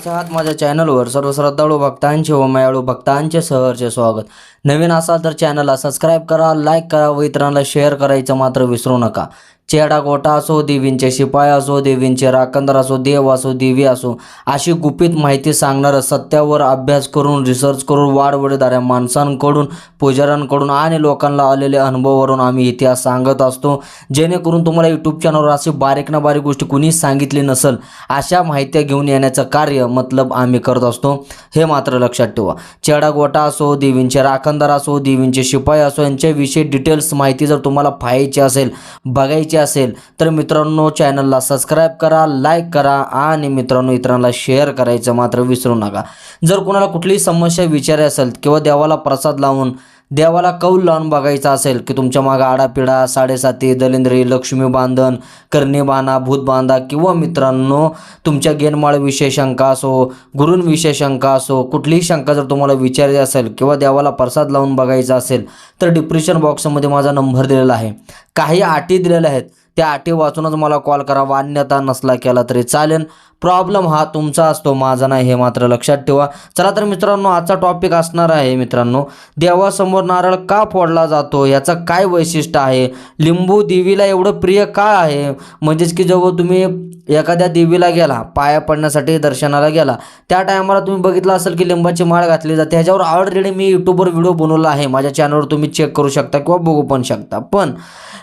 नमस्कार आहात. माझ्या चॅनलवर सर्व श्रद्धाळू भक्तांचे व मायाळू भक्तांचे सहर्षे स्वागत. नवीन असाल तर चॅनलला सबस्क्राईब करा लाईक करा व इतरांना शेअर करायचं मात्र विसरू नका. चेडा गोटा असो देवींचे शिपाई असो देवींचे राखणदार असो देव असो देवी असो अशी गुपित माहिती सांगणारं सत्यावर अभ्यास करून रिसर्च करून वाढवडीदाऱ्या माणसांकडून पुजाऱ्यांकडून आणि लोकांना आलेले अनुभवावरून आम्ही इतिहास सांगत असतो. जेणेकरून तुम्हाला यूट्यूब चॅनलवर अशी बारीक ना बारीक गोष्टी कुणीच सांगितली नसेल अशा माहित्या घेऊन येण्याचं कार्य मतलब आम्ही करत असतो. हे मात्र लक्षात ठेवा. चेडा गोटा असो देवींचे राखणदार असो देवींचे शिपाई असो यांच्याविषयी डिटेल्स माहिती जर तुम्हाला पाहायची असेल बघायची असेल तर मित्रांनो चॅनलला सबस्क्राईब करा लाईक करा आणि मित्रांनो इतरांना शेअर करायचं मात्र विसरू नका. जर कोणाला कुठलीही समस्या विचारायची असेल किंवा देवाला प्रसाद लावून देवाला कौल लावून बघायचा असेल की तुमच्या मागं आडापिडा साडेसाती दलिंद्री लक्ष्मी बांधन करणी बांधा भूत बांधा किंवा मित्रांनो तुमच्या गेनमाळविषयी शंका असो गुरूंविषयी शंका असो कुठलीही शंका जर तुम्हाला विचारायची असेल किंवा देवाला प्रसाद लावून बघायचा असेल तर डिप्रेशन बॉक्समध्ये माझा नंबर दिलेला आहे. काही अटी दिलेल्या आहेत. त्या अटी वाचूनच मला कॉल करा. मान्यता नसला केला तरी चालेल. प्रॉब्लेम हा तुमचा असतो माझा नाही हे मात्र लक्षात ठेवा. चला तर मित्रांनो आजचा टॉपिक असणार आहे मित्रांनो. देवासमोर नारळ का फोडला जातो? याचं काय वैशिष्ट्य आहे? लिंबू देवीला एवढं प्रिय का आहे? म्हणजेच की जेव्हा तुम्ही एखाद्या देवीला गेला पाया पडण्यासाठी दर्शनाला गेला. त्या टायमाला तुम्ही बघितलं असेल की लिंबाची माळ घातली जाते. ह्याच्यावर ऑलरेडी मी यूट्यूबवर व्हिडिओ बनवला आहे. माझ्या चॅनलवर तुम्ही चेक करू शकता किंवा बघू पण शकता. पण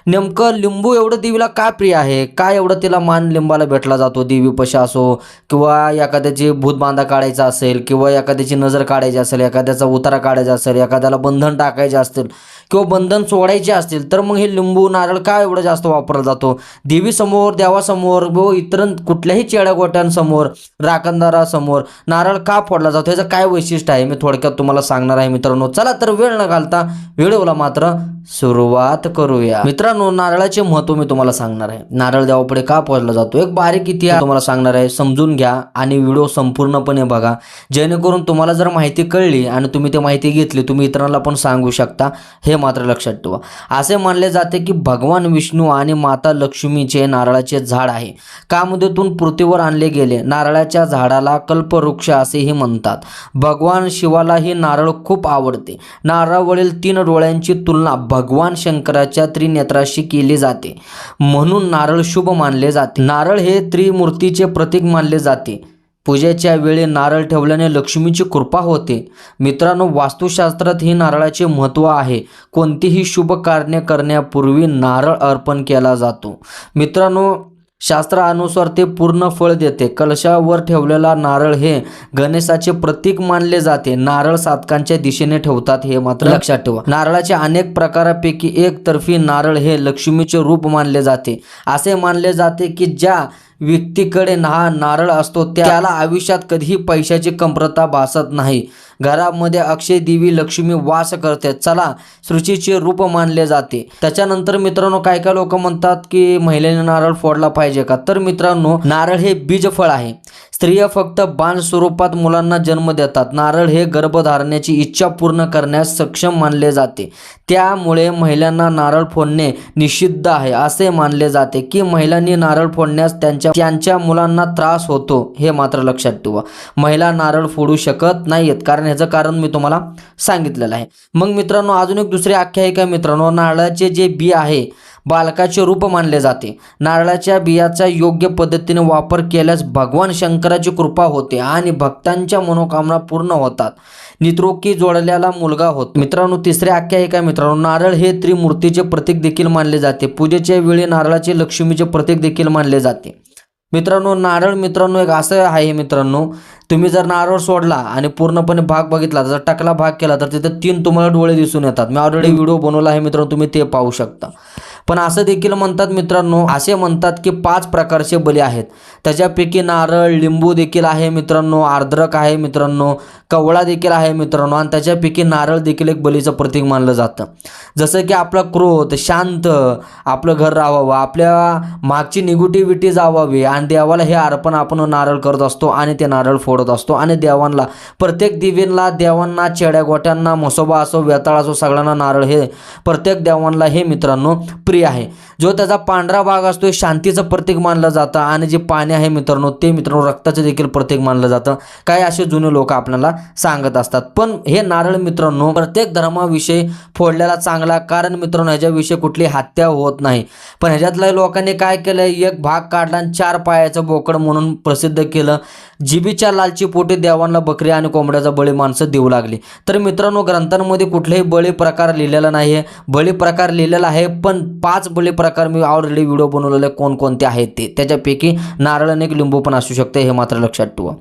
नेमकं लिंबू एवढं देवीला का प्रिय आहे? काय एवढं तिला मान लिंबाला भेटला जातो? देवी पशा असो किंवा एखाद्याची भूत बांधा काढायचा असेल किंवा एखाद्याची नजर काढायची असेल एखाद्याचा उतारा काढायचा असेल एखाद्याला बंधन टाकायचे असतील किंवा बंधन सोडायचे असतील तर मग हे लिंबू नारळ का एवढं जास्त वापरला जातो? देवीसमोर देवासमोर व इतर कुठल्याही चेड्या गोट्यांसमोर राखणदारासमोर नारळ का फोडला जातो? याचं काय वैशिष्ट्य आहे? मी थोडक्यात तुम्हाला सांगणार आहे मित्रांनो. चला तर वेळ न घालता व्हिडिओला मात्र सुरुवात करूया. मित्रांनो नारळाचे महत्त्व मी तुम्हाला सांगणार आहे. नारळ देवापुढे का पोहोचला जातो? एक बारीक इतिहास तुम्हाला सांगणार आहे. समजून घ्या आणि व्हिडिओ संपूर्णपणे बघा. जेणेकरून तुम्हाला जर माहिती कळली आणि तुम्ही ती माहिती घेतली तुम्ही इतरांना पण सांगू शकता. हे मात्र लक्षात ठेवा. असे मानले जाते की भगवान विष्णू आणि माता लक्ष्मीचे नारळाचे झाड आहे. कामदेतून पृथ्वीवर आणले गेले? नारळाच्या झाडाला कल्पवृक्ष असेही म्हणतात. भगवान शिवालाही नारळ खूप आवडते. नारळावरील तीन डोळ्यांची तुलना भगवान शंकराच्या त्रिनेत्राशी केली जाते. म्हणून नारळ शुभ मानले जाते. नारळ हे त्रिमूर्तीचे प्रतीक मानले जाते. पूजेच्या वेळी नारळ ठेवल्याने लक्ष्मीची कृपा होते. मित्रांनो वास्तुशास्त्रात ही नारळाचे महत्त्व आहे. कोणतीही शुभ कार्य करण्यापूर्वी नारळ अर्पण केला जातो. मित्रांनो शास्त्रानुसार ते पूर्ण फळ देते. कलशावर ठेवलेला नारळ हे गणेशाचे प्रतीक मानले जाते. नारळ साधकांच्या दिशेने ठेवतात हे मात्र लक्षात ठेवा. नारळाच्या अनेक प्रकारापैकी एक तर्फी नारळ हे लक्ष्मीचे रूप मानले जाते. असे मानले जाते की ज्या व्यक्तीकडे हा नारळ असतो त्याला आयुष्यात कधीही पैशाची कमतरता भासत नाही. घरामध्ये अक्षय देवी लक्ष्मी वास करते. चला सृष्टीचे रूप मानले जाते. त्याच्यानंतर मित्रांनो काय काय लोक म्हणतात की महिलेने नारळ फोडला पाहिजे का? तर मित्रांनो नारळ हे बीज फळ आहे. स्त्रिया फक्त बाण स्वरूपात मुलांना जन्म देतात. नारळ हे गर्भधारणेची इच्छा पूर्ण करण्यास सक्षम मानले जाते. त्यामुळे महिलांना नारळ फोडणे निषिद्ध आहे असे मानले जाते की महिलांनी नारळ फोडण्यास त्यांच्या त्यांच्या मुलांना त्रास होतो हे मात्र लक्षात ठेवा. महिला नारळ फोडू शकत नाहीत कारण ह्याचं कारण मी तुम्हाला सांगितलेलं आहे. मग मित्रांनो अजून एक दुसरी आख्यायिका मित्रांनो. नारळाचे जे बी आहे बालकाचे रूप मानले जाते. नारळाच्या बियाचा योग्य पद्धतीने वापर केल्यास भगवान शंकराची कृपा होते आणि भक्तांच्या मनोकामना पूर्ण होतात. नित्रोकी जोडलेला मुलगा होत. मित्रांनो तिसऱ्या आख्यायिका मित्रांनो नारळ हे त्रिमूर्तीचे प्रतीक देखील मानले जाते. पूजेच्या वेळी नारळाचे लक्ष्मीचे प्रतीक देखील मानले जाते. मित्रांनो नारळ मित्रांनो एक असं आहे मित्रांनो तुम्ही जर नारळ सोडला आणि पूर्णपणे भाग बघितला जर टकला भाग केला तर तिथे तीन तुम्हाला डोळे दिसून येतात. मी ऑलरेडी व्हिडिओ बनवला आहे मित्रांनो तुम्ही ते पाहू शकता. पण असं देखील म्हणतात मित्रांनो असे म्हणतात की पाच प्रकारचे बली आहेत. त्याच्यापैकी नारळ लिंबू देखील आहे मित्रांनो आर्द्रक आहे मित्रांनो कवळा देखील आहे मित्रांनो आणि त्याच्यापैकी नारळ देखील एक बलीचं प्रतीक मानलं जातं. जसं की आपला क्रोध शांत आपलं घर राहावं आपल्या मागची निगेटिव्हिटी जावावी आणि देवाला हे अर्पण आपण नारळ करत असतो आणि ते नारळ फोडत असतो. आणि देवांना प्रत्येक दिव्यांना देवांना चेड्या गोट्यांना मसोबा असो वेताळ असो सगळ्यांना नारळ हे प्रत्येक देवांना हे मित्रांनो प्रिय स्त्री आहे. जो त्याचा पांढरा भाग असतो हे शांतीचं प्रतीक मानलं जातं. आणि जे पाणी आहे मित्रांनो ते मित्रांनो रक्ताचं देखील प्रतीक मानलं जातं. काय असे जुने लोक आपल्याला सांगत असतात. पण हे नारळ मित्रांनो प्रत्येक धर्माविषयी फोडलेला चांगला कारण मित्रांनो ह्याच्याविषयी कुठली हत्या होत नाही. पण ह्याच्यातल्या लोकांनी काय केलं? एक भाग काढला आणि चार पायाचं बोकड म्हणून प्रसिद्ध केलं. जिबीच्या लालची पोटी देवांना बकरी आणि कोंबड्याचा बळी माणसं देऊ लागली. तर मित्रांनो ग्रंथांमध्ये कुठलेही बळी प्रकार लिहिलेला नाही आहे बळी प्रकार लिहिलेला आहे पण पाच बळी प्रकार मी ऑलरेडी व्हिडिओ बनवलेले कोणकोणते आहेत ते. त्याच्यापैकी नारळ आणि एक लिंबू पण असू शकते हे मात्र लक्षात ठेवा.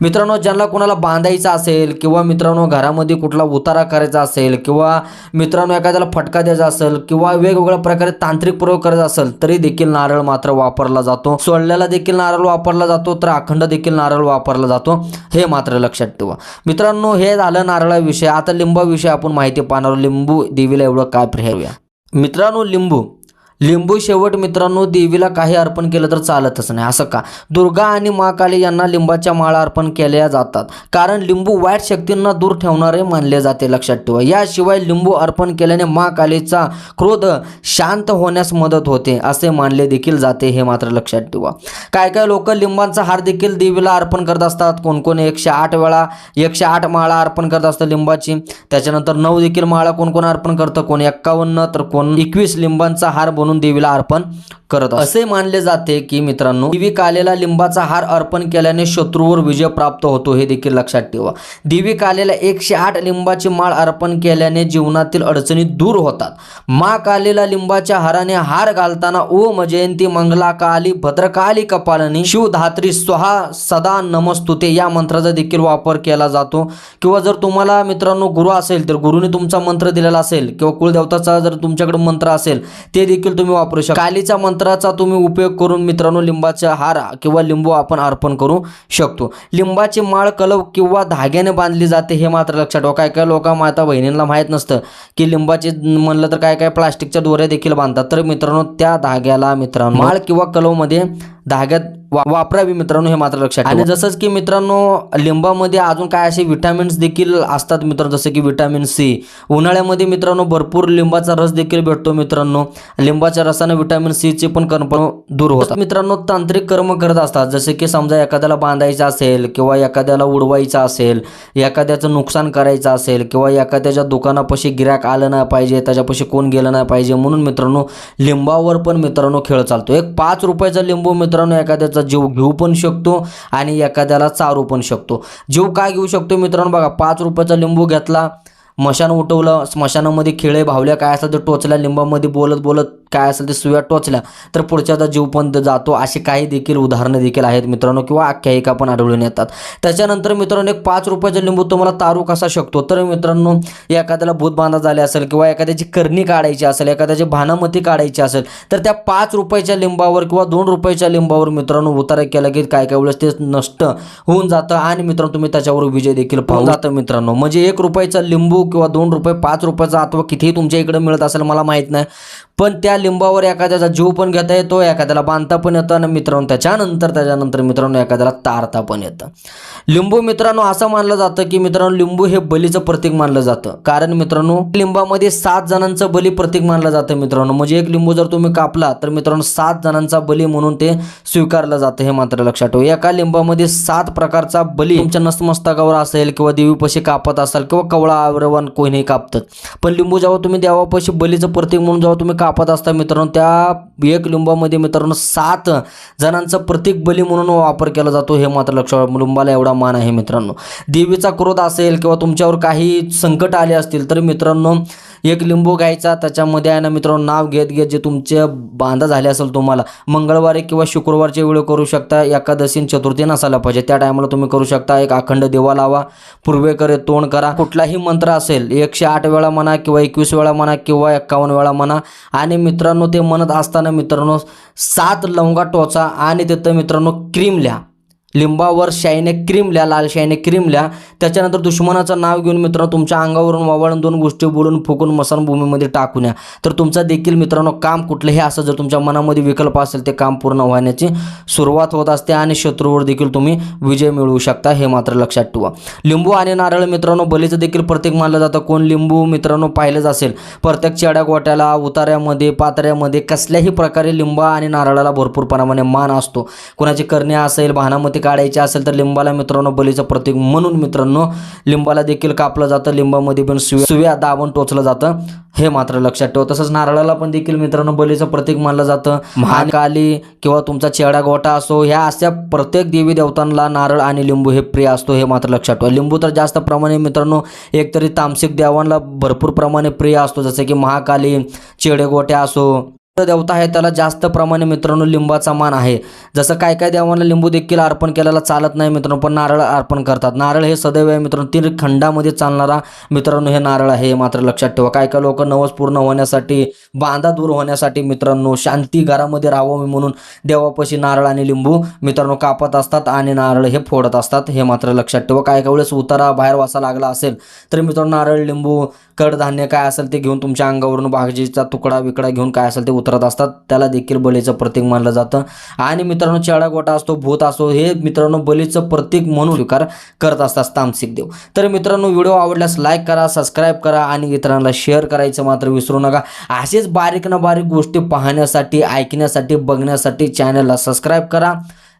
मित्रांनो ज्यांना कोणाला बांधायचं असेल किंवा मित्रांनो घरामध्ये कुठला उतारा करायचा असेल किंवा मित्रांनो एखाद्याला फटका द्यायचा असेल किंवा वेगवेगळ्या प्रकारे तांत्रिक प्रयोग करायचा असेल तरी देखील नारळ मात्र वापरला जातो. सोडल्याला देखील नारळ वापरला जातो तर अखंड देखील नारळ वापरला जातो हे मात्र लक्षात ठेवा. मित्रांनो हे झालं नारळाविषयी. आता लिंबाविषयी आपण माहिती पाहणार लिंबू देवीला एवढं काय प्रिय मित्रांनो लिंबू लिंबू शेवट मित्रांनो देवीला काही अर्पण केलं तर चालतच नाही. असं का? दुर्गा आणि महाकाली यांना लिंबाच्या माळा अर्पण केल्या जातात. कारण लिंबू वाईट शक्तींना दूर ठेवणारे मानले जाते लक्षात ठेवा. याशिवाय लिंबू अर्पण केल्याने महाकालीचा क्रोध शांत होण्यास मदत होते असे मानले देखील जाते हे मात्र लक्षात ठेवा. काय काय लोक लिंबांचा हार देखील देवीला अर्पण करत असतात? कोण कोण एकशे आठ वेळा एकशे आठ माळा अर्पण करत असतं लिंबाची. त्याच्यानंतर नऊ देखील माळा कोण कोण अर्पण करतं? कोण एक्कावन्न तर कोण एकवीस लिंबांचा हार बनवून देवीला अर्पण करत असे मानले जाते की मित्रांनो देवी कालेला लिंबाचा हार अर्पण केल्याने शत्रूवर विजय प्राप्त होतो हे देखील लक्षात ठेवा. देवी कालेला एकशे आठ लिंबाची माळ अर्पण केल्याने जीवनातील अडचणी दूर होतात. मा कालेला लिंबाच्या हाराने हार घालताना ओम जयंती मंगला काली भद्रकाली कपालनी शिवधात्री स्वहा सदा नमस्तुते या मंत्राचा देखील वापर केला जातो. किंवा जर तुम्हाला मित्रांनो गुरु असेल तर गुरुने तुमचा मंत्र दिलेला असेल किंवा कुलदेवताचा जर तुमच्याकडे मंत्र असेल ते देखील तुम्ही वापरू शकता. कालीचा मंत्राचा तुम्ही उपयोग करून मित्रांनो लिंबाचा हार किंवा लिंबू आपण अर्पण करू शकतो. लिंबाची माळ कलव किंवा धाग्याने बांधली जाते हे मात्र लक्षात ठेवा. काय काय लोक माता बहिणींना माहीत नसतं की लिंबाचे म्हणलं तर काय काय प्लास्टिकच्या दोऱ्या देखील बांधतात. तर मित्रांनो त्या धाग्याला मित्रांनो माळ किंवा कलवमध्ये धाग्यात वापरावी मित्रांनो हे मात्र लक्षात आणि जसंच की मित्रांनो लिंबामध्ये अजून काय असे विटॅमिन्स देखील असतात मित्रांनो जसं की विटॅमिन सी उन्हाळ्यामध्ये मित्रांनो भरपूर लिंबाचा रस देखील भेटतो मित्रांनो. लिंबाच्या रसाने विटॅमिन सीचे पण कर्म दूर होतात. मित्रांनो तांत्रिक कर्म करत असतात. जसे की समजा एखाद्याला बांधायचं असेल किंवा एखाद्याला उडवायचं असेल एखाद्याचं नुकसान करायचं असेल किंवा एखाद्याच्या दुकानापाशी गिराक आलं नाही पाहिजे त्याच्यापाशी कोण गेलं नाही पाहिजे म्हणून मित्रांनो लिंबावर पण मित्रांनो खेळ चालतो. एक पाच रुपयाचा लिंबू मित्रांनो एखाद्याचा जीव घेऊ पण शकतो आणि एखाद्याला चारू पण शकतो. जीव काय घेऊ शकतो मित्रांनो? बघा पाच रुपयाचा लिंबू घेतला मशान उठवलं स्मशानामध्ये खिळे भावल्या काय असतात ते टोचल्या लिंबामध्ये बोलत बोलत काय असेल ते सुया टोचल्या तर पुढच्याचा जीव पण जातो अशी काही देखील उदाहरणं देखील आहेत मित्रांनो किंवा आख्यायिका पण आढळून येतात. त्याच्यानंतर मित्रांनो एक पाच रुपयाचा लिंबू तुम्हाला तारू कसा शकतो? तर मित्रांनो एखाद्याला भूत बांधा झाले असेल किंवा एखाद्याची करणी काढायची असेल एखाद्याची भानामती काढायची असेल तर त्या पाच रुपयाच्या लिंबावर किंवा दोन रुपयाच्या लिंबावर मित्रांनो उतारा केला की काय काय वेळेस ते नष्ट होऊन जातं आणि मित्रांनो तुम्ही त्याच्यावर विजय देखील पाहून जातं मित्रांनो. म्हणजे एक रुपयाचा लिंबू किंवा दोन रुपये पाच रुपयाचा अथवा कितीही तुमच्या इकडे मिळत असेल मला माहीत नाही पण त्या लिंबावर एखाद्याचा जीव पण घेता येतो एखाद्याला बांधता पण येतं आणि मित्रांनो त्याच्यानंतर त्याच्यानंतर मित्रांनो एखाद्याला तारता पण येतं. लिंबू मित्रांनो असं मानलं जातं की मित्रांनो लिंबू हे बलीचं प्रतीक मानलं जातं. कारण मित्रांनो लिंबामध्ये सात जणांचं बली प्रतीक मानलं जातं मित्रांनो. म्हणजे एक लिंबू जर तुम्ही कापला तर मित्रांनो सात जणांचा बली म्हणून ते स्वीकारलं जातं हे मात्र लक्षात ठेवू. एका लिंबामध्ये सात प्रकारचा बली तुमच्या नसमस्तकावर असेल किंवा देवीपाशी कापत असाल किंवा कवळा आवरवण कोणी कापतात पण लिंबू जेव्हा तुम्ही देवापाशी बलीचं प्रतीक म्हणून जेव्हा तुम्ही कापत असता मित्रांनो. त्या एक लिंबामध्ये मित्रांनो सात जणांचं प्रतीक बली म्हणून वापर केला जातो. हे मात्र लक्षात लिंबाला एवढा मान आहे मित्रांनो. देवीचा क्रोध असेल किंवा तुमच्यावर काही संकट आले असतील तर मित्रांनो एक लिंबू घ्यायचा त्याच्यामध्ये आहे ना मित्रांनो नाव घेत घेत जे तुमचे बांधा झाले असेल तुम्हाला मंगळवारी किंवा शुक्रवारचे व्हिडिओ करू शकता एकादशी चतुर्थी नसायला पाहिजे. त्या टायमाला तुम्ही करू शकता एक अखंड देवा लावा पूर्वेकडे तोंड करा. कुठलाही मंत्र असेल एकशे आठ वेळा म्हणा किंवा एकवीस वेळा म्हणा किंवा एक्कावन्न वेळा म्हणा आणि मित्रांनो ते म्हणत असताना मित्रांनो सात लवंगा टोचा आणि तिथं मित्रांनो क्रीम लिहा. लिंबावर शाईने क्रीमल्या लाल शाईने क्रीमल्या त्याच्यानंतर दुश्मनाचं नाव घेऊन मित्रांनो तुमच्या अंगावरून वावळून दोन गोष्टी बोलून फुकून मसानभूमीमध्ये टाकून या. तर तुमचा देखील मित्रांनो काम कुठलंही असं जर तुमच्या मनामध्ये विकल्प असेल ते काम पूर्ण होण्याची सुरुवात होत असते आणि शत्रूवर देखील तुम्ही विजय मिळवू शकता हे मात्र लक्षात ठेवा. लिंबू आणि नारळ मित्रांनो बलीचं देखील प्रत्येक मानलं जातं. कोण लिंबू मित्रांनो पाहिलंच असेल प्रत्येक चेड्या गोट्याला उतार्यामध्ये पात्र्यामध्ये कसल्याही प्रकारे लिंबा आणि नारळाला भरपूर प्रमाणे मान असतो. कोणाची करणे असेल भानामती काढायची असेल तर लिंबाला मित्रांनो बलीचं प्रतीक म्हणून मित्रांनो लिंबाला देखील कापलं जातं. लिंबामध्ये पण सुव्या सुव्या दाबून टोचलं जातं. हे मात्र लक्षात ठेवा. तसंच नारळाला पण देखील मित्रांनो बलीचं प्रतीक मानलं जातं. महाकाली किंवा तुमचा चेडा गोटा असो ह्या अशा प्रत्येक देवी देवतांना नारळ आणि लिंबू हे प्रिय असतो हे मात्र लक्षात ठेवा. लिंबू तर जास्त प्रमाणे मित्रांनो एकतरी तामसिक देवांना भरपूर प्रमाणे प्रिय असतो. जसं की महाकाली चेडे गोट्या असो देवता आहे त्याला जास्त प्रमाणे मित्रांनो लिंबाचा मान आहे. जसं काय काय देवांना लिंबू देखील अर्पण केलेला चालत नाही मित्रांनो पण नारळ अर्पण करतात. नारळ हे सदैव आहे मित्रांनो तीन खंडामध्ये चालणारा मित्रांनो हे नारळ आहे हे मात्र लक्षात ठेवा. काय काय लोक नवस पूर्ण होण्यासाठी बांधा दूर होण्यासाठी मित्रांनो शांती घरामध्ये राहावं म्हणून देवापाशी नारळ आणि लिंबू मित्रांनो कापत असतात आणि नारळ हे फोडत असतात हे मात्र लक्षात ठेवा. काय काय वेळेस उतारा बाहेर वासा लागला असेल तर मित्रांनो नारळ लिंबू कडधान्य काय असेल ते घेऊन तुमच्या अंगावरून भाजीचा तुकडा विकडा घेऊन काय असेल ते उतरत असतात. त्याला देखील बलीचं प्रतीक मानलं जातं. आणि मित्रांनो चेडा गोटा असतो भूत असतो हे मित्रांनो बलीचं प्रतीक म्हणून स्वीकार करत असतात तामसिक देव. तर मित्रांनो व्हिडिओ आवडल्यास लाईक करा सबस्क्राईब करा आणि इतरांना शेअर करायचं मात्र विसरू नका. असेच बारीक ना बारीक गोष्टी पाहण्यासाठी ऐकण्यासाठी बघण्यासाठी चॅनलला सबस्क्राईब करा.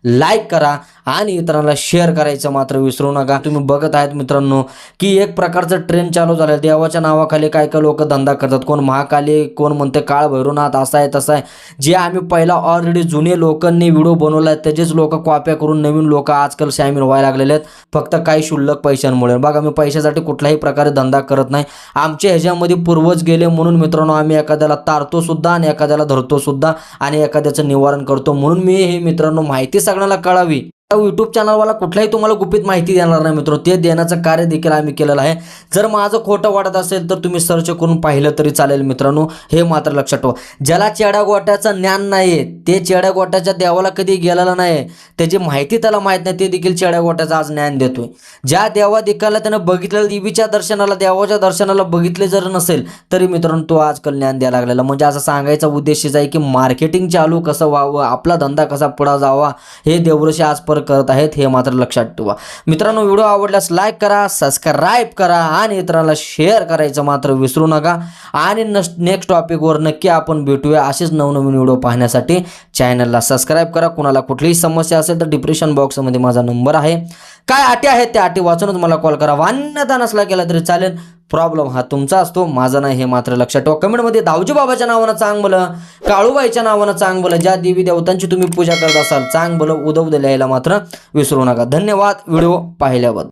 लाईक करा आणि इतरांना शेअर करायचं मात्र विसरू नका. तुम्ही बघत आहेत मित्रांनो की एक प्रकारचं ट्रेंड चालू झालं देवाच्या नावाखाली काय काय लोक धंदा करतात? कोण महाकाली कोण म्हणते काळ भैरवनाथ असा आहे तसा आहे. जे आम्ही पहिला ऑलरेडी जुने लोकांनी व्हिडिओ बनवला आहे त्याचेच लोक कॉप्या करून नवीन लोक आजकाल सामील व्हायला लागलेले आहेत. फक्त काही शुल्लक पैशांमुळे. बघा मी पैशासाठी कुठल्याही प्रकारे धंदा करत नाही. आमच्या ह्याच्यामध्ये पूर्वज गेले म्हणून मित्रांनो आम्ही एखाद्याला तारतो सुद्धा आणि एखाद्याला धरतो सुद्धा आणि एखाद्याचं निवारण करतो. म्हणून मी हे मित्रांनो माहिती सगळ्यांना कळावी. यूट्यूब चॅनलवाला कुठलाही तुम्हाला गुपित माहिती देणार नाही मित्र. ते देण्याचं कार्य देखील आम्ही केलेलं आहे. जर माझं खोटं वाटत असेल तर तुम्ही सर्च करून पाहिलं तरी चालेल मित्रांनो. हे मात्र लक्षात ठेवा. ज्याला चेडा गोट्याचं ज्ञान नाही ते चेड्या गोट्याच्या देवाला कधी गेलेला नाही त्याची माहिती त्याला माहीत नाही ते देखील चेड्यागोट्याचं आज ज्ञान देतोय. ज्या देवा दिकाला त्यानं बघितलेलं देवीच्या दर्शनाला देवाच्या दर्शनाला बघितले जर नसेल तरी मित्रांनो तो आजकाल ज्ञान द्यायला लागलेला म्हणजे असं सांगायचा उद्देश आहे की मार्केटिंग चालू कसं व्हावं आपला धंदा कसा पुढा जावा हे देवऋषी आजपर करत आहेत हे मात्र लक्षात ठेवा. मित्रांनो व्हिडिओ आवडल्यास लाईक करा सबस्क्राईब करा आणि इतरांना शेअर करायचं मात्र विसरू नका. आणि नेक्स्ट टॉपिकवर नक्की आपण भेटूया असेच नवनवीन व्हिडिओ पाहण्यासाठी. चॅनलला सबस्क्राईब करा. कुणाला कुठलीही समस्या असेल तर डिप्रेशन बॉक्समध्ये माझा नंबर आहे. काय अटी आहेत त्या अटी वाचूनच मला कॉल करा. वान्यता नसला केला तरी चालेल. प्रॉब्लेम हा तुमचा असतो. माझा नाही हे मात्र लक्षात ठेवा. कमेंटमध्ये दाऊजी बाबाच्या नावानं चांग बोला काळूबाईच्या नावानं चांग बोला ज्या देवी देवतांची तुम्ही पूजा करत असाल चांग बोला उदव लिहायला मात्र विसरू नका. धन्यवाद. व्हिडिओ पाहिल्याबद्दल.